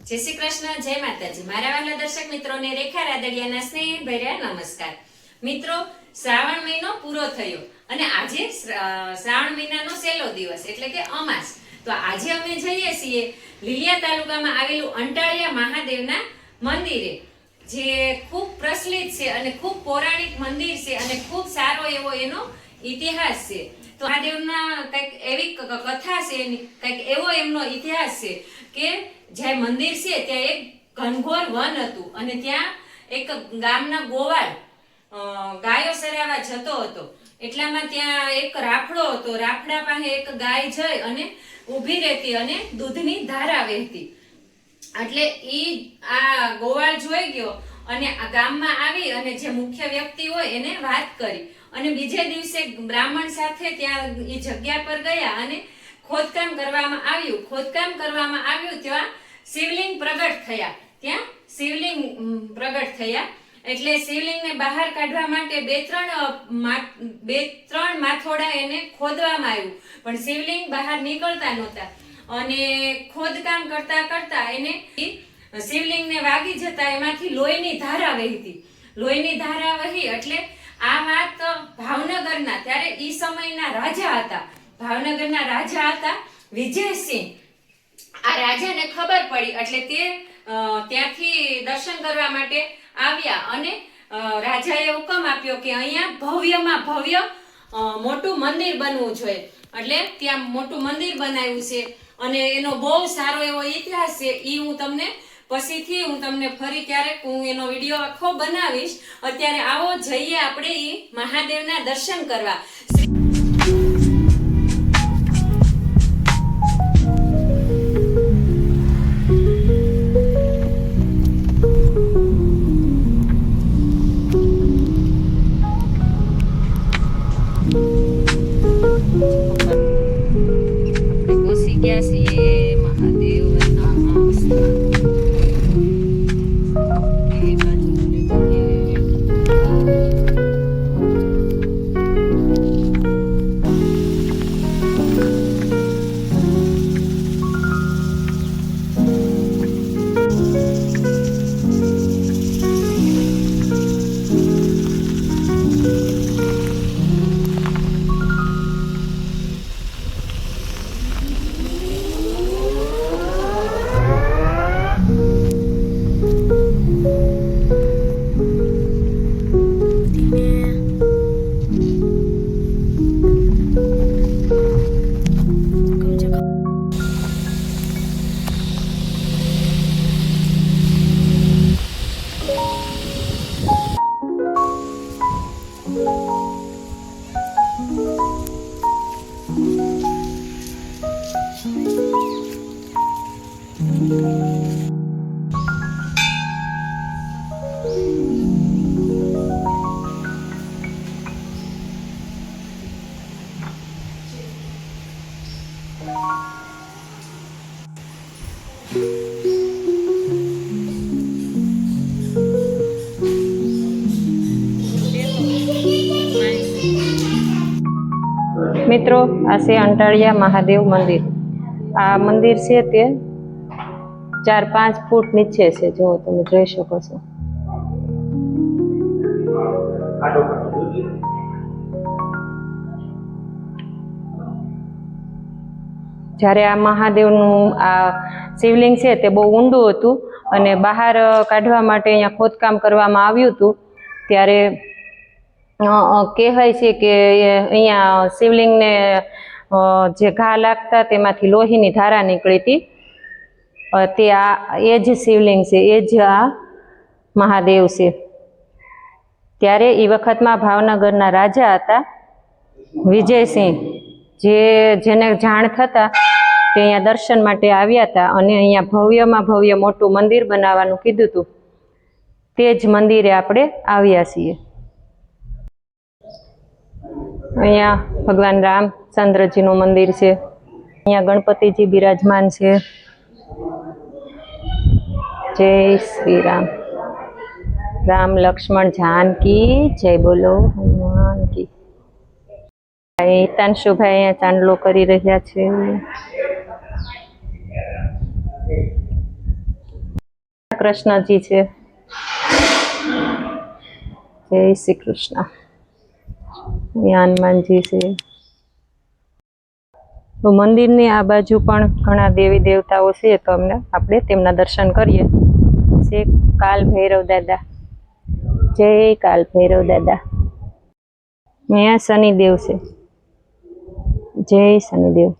જય શ્રી કૃષ્ણ, જય માતાજી. મારા વાલા દર્શક મિત્રોને રેખા રાદડિયાના સ્નેહ ભર્યા નમસ્કાર. મિત્રો, શ્રાવણ મહિનો પૂરો થયો અને આજે શ્રાવણ મહિનાનો છેલ્લો દિવસ એટલે કે અમાસ. તો આજે અમે જઈએ છીએ લીલિયા તાલુકામાં આવેલું અંટાળિયા મહાદેવના મંદિરે, જે ખૂબ પ્રચલિત છે અને ખૂબ પૌરાણિક મંદિર છે અને ખૂબ સારો એવો એનો ઇતિહાસ છે. તો મહાદેવના કંઈક એવી કથા છે એની, કંઈક એવો એમનો ઇતિહાસ છે કે જ્યાં મંદિર છે, ત્યાં એક ઘનઘોર વન હતું અને ત્યાં એક ગામના ગોવાળ ગાયો સરાવા જતો હતો. એટલામાં ત્યાં એક રાફડો હતો. રાફડા પાસે એક ગાય જઈ અને ઊભી રહેતી અને દૂધની ધારા વહેતી એટલે ઈ આ ગોવાળ જોઈ ગયો અને આ ગામમાં આવી અને જે મુખ્ય વ્યક્તિ હોય એને વાત કરી. અને બીજે દિવસે બ્રાહ્મણ સાથે ત્યાં એ જગ્યા પર ગયા અને ખોદકામ કરવામાં આવ્યું. ખોદકામ કરવામાં આવ્યું ત્યાં શિવલિંગ પ્રગટ થયા. ત્યાં શિવલિંગ પ્રગટ થયા. એટલે શિવલિંગને બહાર કાઢવા માટે બે ત્રણ બે ત્રણ માથોડા એને ખોદવામાં આવ્યું. પણ શિવલિંગ બહાર નીકળતા નહોતા. અને ખોદકામ કરતા કરતા એને શિવલિંગને વાગી જતા એમાંથી લોહીની ધારા વહીતી લોહીની ધારા વહી એટલે આ વાત ભાવનગરના, ત્યારે ઈ સમયના રાજા હતા. ભાવનગરના રાજા હતા વિજયસિંહ. આ રાજાને ખબર પડી એટલે તે ત્યાંથી દર્શન કરવા માટે આવ્યા અને રાજાએ હુકમ આપ્યો કે અહીંયા ભવ્યમાં ભવ્ય મોટું મંદિર બનવું જોઈએ. એટલે ત્યાં મોટું મંદિર બનાવ્યું છે અને એનો બહુ સારો એવો ઇતિહાસ છે એ હું તમને પછીથી હું તમને ફરી ક્યારેક હું એનો વીડિયો આખો બનાવીશ. અત્યારે આવો જઈએ આપણે એ મહાદેવના દર્શન કરવા. મિત્રો, આ છે અંટાળિયા મહાદેવ મંદિર. આ મંદિર છે તે ચાર પાંચ ફૂટ નીચે છે, જો તમે જોઈ શકો છો. જ્યારે આ મહાદેવનું આ શિવલિંગ છે તે બહુ ઊંડું હતું અને બહાર કાઢવા માટે અહીંયા ખોદકામ કરવામાં આવ્યું હતું, ત્યારે કહેવાય છે કે અહીંયા શિવલિંગને જે ઘા લાગતા તેમાંથી લોહીની ધારા નીકળી હતી. તે આ, એ જ શિવલિંગ છે, એ જ આ મહાદેવ છે. ત્યારે એ વખતમાં ભાવનગરના રાજા હતા, વિજયસિંહ, જે, જેને જાણ થતા તે અહીંયા દર્શન માટે આવ્યા હતા અને અહીંયા ભવ્યમાં ભવ્ય મોટું મંદિર બનાવવાનું કીધું હતું તે જ મંદિરે આપણે આવ્યા છીએ. અહીંયા ભગવાન રામચંદ્રજીનું મંદિર છે. અહીંયા ગણપતિજી બિરાજમાન છે. જય શ્રી રામ. રામ લક્ષ્મણ જાનકી, જય બોલો હનુમાન કી. ભાઈ અહીંયા ચાંદલો કરી રહ્યા છે. કૃષ્ણજી છે. જય શ્રી કૃષ્ણ. અહીંયા હનુમાનજી છે. તો મંદિરની આ બાજુ પણ ઘણા દેવી દેવતાઓ છે, તો અમને આપણે તેમના દર્શન કરીએ. છે કાલ ભૈરવ દાદા. જય કાલ ભૈરવ દાદા. અહીંયા શનિદેવ છે. જય શનિદેવ.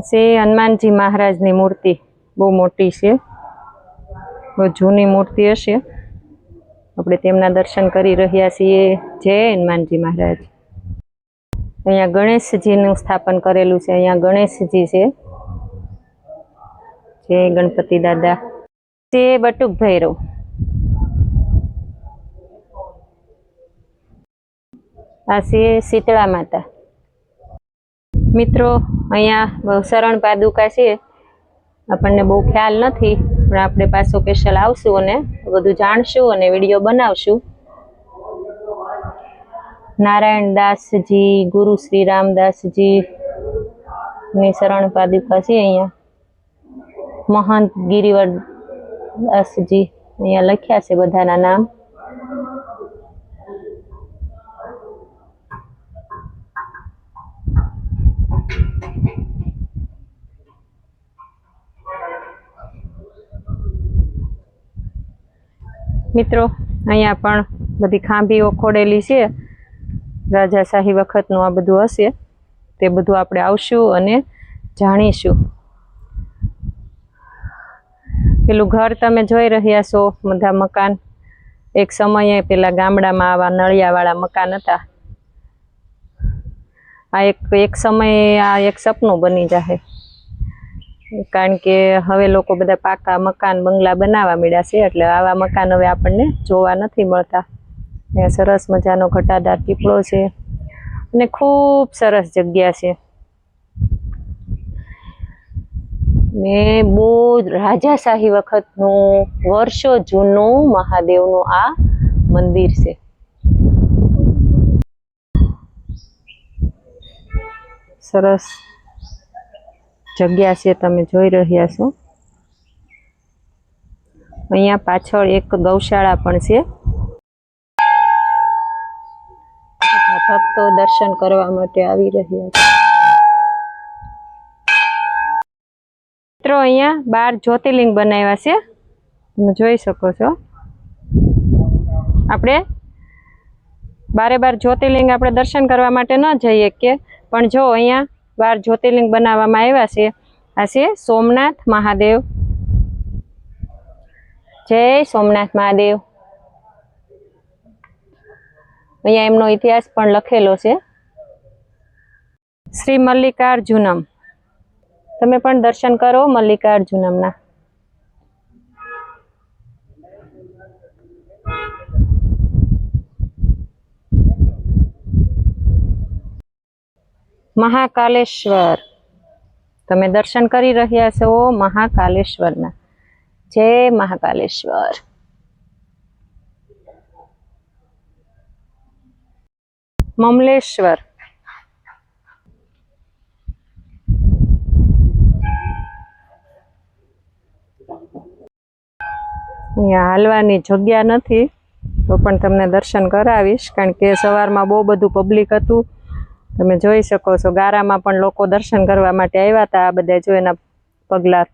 છે હનુમાનજી મહારાજની મૂર્તિ બહુ મોટી છે. બહુ જૂની મૂર્તિ હશે. આપણે તેમના દર્શન કરી રહ્યા છીએ. જય હનુમાનજી મહારાજ. અહીંયા ગણેશજીનું સ્થાપન કરેલું છે. અહીંયા ગણેશજી છે. જય ગણપતિ દાદા. તે બટુક ભૈરવ. આ છે શીતળા માતા. મિત્રો, અહીંયા શરણ પાદુકા છે. આપણને બહુ ખ્યાલ નથી. પણ આપણે પાછો સ્પેશિયલ આવશું અને બધું જાણશું અને વીડિયો બનાવશું. નારાયણ દાસજી, ગુરુ શ્રી રામદાસજી ની શરણ પાદુકા છે અહીંયા. મહંત ગિરિવર દાસજી અહીંયા લખ્યા છે બધાના નામ. મિત્રો, અહીંયા પણ બધી ખાંભીઓ ખોડેલી છે. રાજાશાહી વખતનું આ બધું હશે. તે બધું આપણે આવશું અને જાણીશું. પેલું ઘર તમે જોઈ રહ્યા છો, બધા મકાન. એક સમયે પેલા ગામડામાં આવા નળિયાવાળા મકાન હતા. આ એક એક સમયે આ એક સપનું બની જશે કારણ કે હવે લોકો બધા પાકા મકાન, બંગલા બનાવવા મળ્યા છે, એટલે આવા મકાન હવે આપણને જોવા નથી મળતા. સરસ મજાનો ઘટાદાર પીપળો છે અને ખૂબ સરસ જગ્યા છે. ને બહુ રાજાશાહી વખતનું, વર્ષો જૂનું મહાદેવનું આ મંદિર છે. સરસ. જગ્યા છે, તમે જોઈ રહ્યા છો. અહીંયા પાછળ એક ગૌશાળા પણ છે. ભક્તો દર્શન કરવા માટે આવી રહ્યા છે. મિત્રો, અહીંયા બાર જ્યોતિર્લિંગ બનાવ્યા છે. તમે જોઈ શકો છો. આપણે બારે બાર જ્યોતિર્લિંગ આપણે દર્શન કરવા માટે ન જઈએ કે, પણ જો અહીંયા બાર જ્યોતિર્લિંગ બનાવવામાં આવ્યા છે. આ છે સોમનાથ મહાદેવ. જય સોમનાથ મહાદેવ. અહીંયા એમનો ઇતિહાસ પણ લખેલો છે. શ્રી મલ્લિકાર્જુનમ. તમે પણ દર્શન કરો મલ્લિકાર્જુનમના. મહાકાલેશ્વર. તમે દર્શન કરી રહ્યા છો મહાકાલેશ્વરના. જય મહાકાલેશ્વર. મમલેશ્વર. અહીંયા હાલવાની જગ્યા નથી, તો પણ તમને દર્શન કરાવીશ, કારણ કે સવારમાં બહુ બધું પબ્લિક હતું. તમે જોઈ શકો છો, ગારામાં પણ લોકો દર્શન કરવા માટે આવ્યા હતા, આ બધા જો એના પગલા.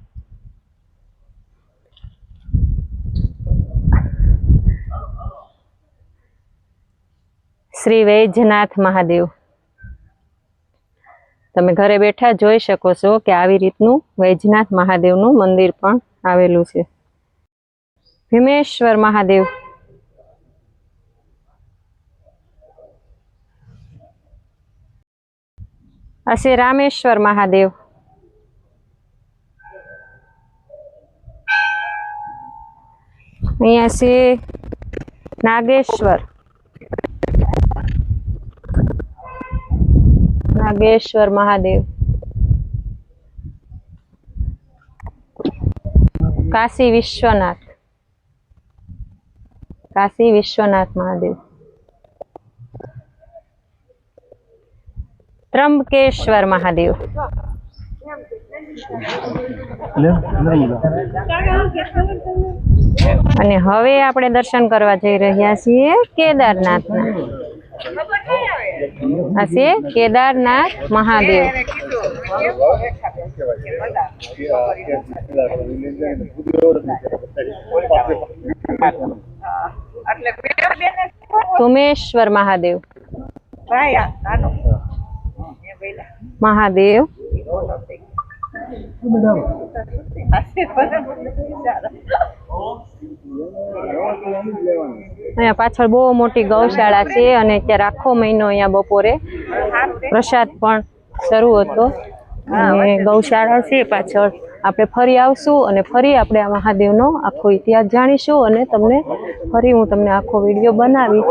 શ્રી વૈજનાથ મહાદેવ. તમે ઘરે બેઠા જોઈ શકો છો કે આવી રીતનું વૈજનાથ મહાદેવનું મંદિર પણ આવેલું છે. ભીમેશ્વર મહાદેવ. છે રામેશ્વર મહાદેવ. અહીંયા છે નાગેશ્વર. નાગેશ્વર મહાદેવ. કાશી વિશ્વનાથ. કાશી વિશ્વનાથ મહાદેવ. ત્રંબકેશ્વર મહાદેવ. અને હવે આપણે દર્શન કરવા જઈ રહ્યા છીએ કેદારનાથના. આ છે કેદારનાથ મહાદેવ. એટલે સોમેશ્વર મહાદેવ મહાદેવ. અહીંયા પાછળ બહુ મોટી ગૌશાળા છે અને અત્યારે આખો મહિનો અહીંયા બપોરે પ્રસાદ પણ શરૂ હતો. અને ગૌશાળા છે પાછળ. આપણે ફરી આવશું અને ફરી આપણે આ મહાદેવનો આખો ઇતિહાસ જાણીશું અને તમને ફરી હું તમને આખો વીડિયો બનાવી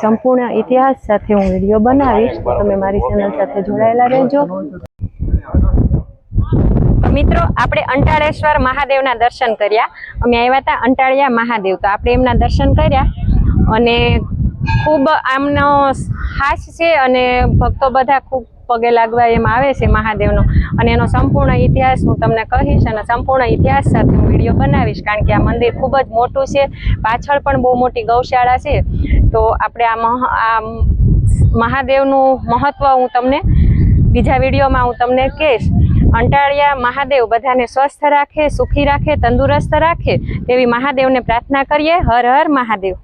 સંપૂર્ણ ઇતિહાસ સાથે હું વીડિયો બનાવીશ. તમે મારી ચેનલ સાથે જોડાયેલા રહેજો. મિત્રો, આપણે અંટાળેશ્વર મહાદેવના દર્શન કર્યા. અમે આવ્યા હતા અંટાળિયા મહાદેવ. તો આપણે એમના દર્શન કર્યા અને ખૂબ આમનો હાસ છે અને ભક્તો બધા ખૂબ પગે લાગવા એમ આવે છે મહાદેવનો. અને એનો સંપૂર્ણ ઇતિહાસ હું તમને કહીશ અને સંપૂર્ણ ઇતિહાસ સાથે હું વીડિયો બનાવીશ કારણ કે આ મંદિર ખૂબ જ મોટું છે. પાછળ પણ બહુ મોટી ગૌશાળા છે. તો આપણે આ મહ, આ મહાદેવનું મહત્ત્વ હું તમને બીજા વિડીયોમાં હું તમને કહીશ. અંટાળિયા મહાદેવ બધાને સ્વસ્થ રાખે, સુખી રાખે, તંદુરસ્ત રાખે તેવી મહાદેવને પ્રાર્થના કરીએ. હર હર મહાદેવ.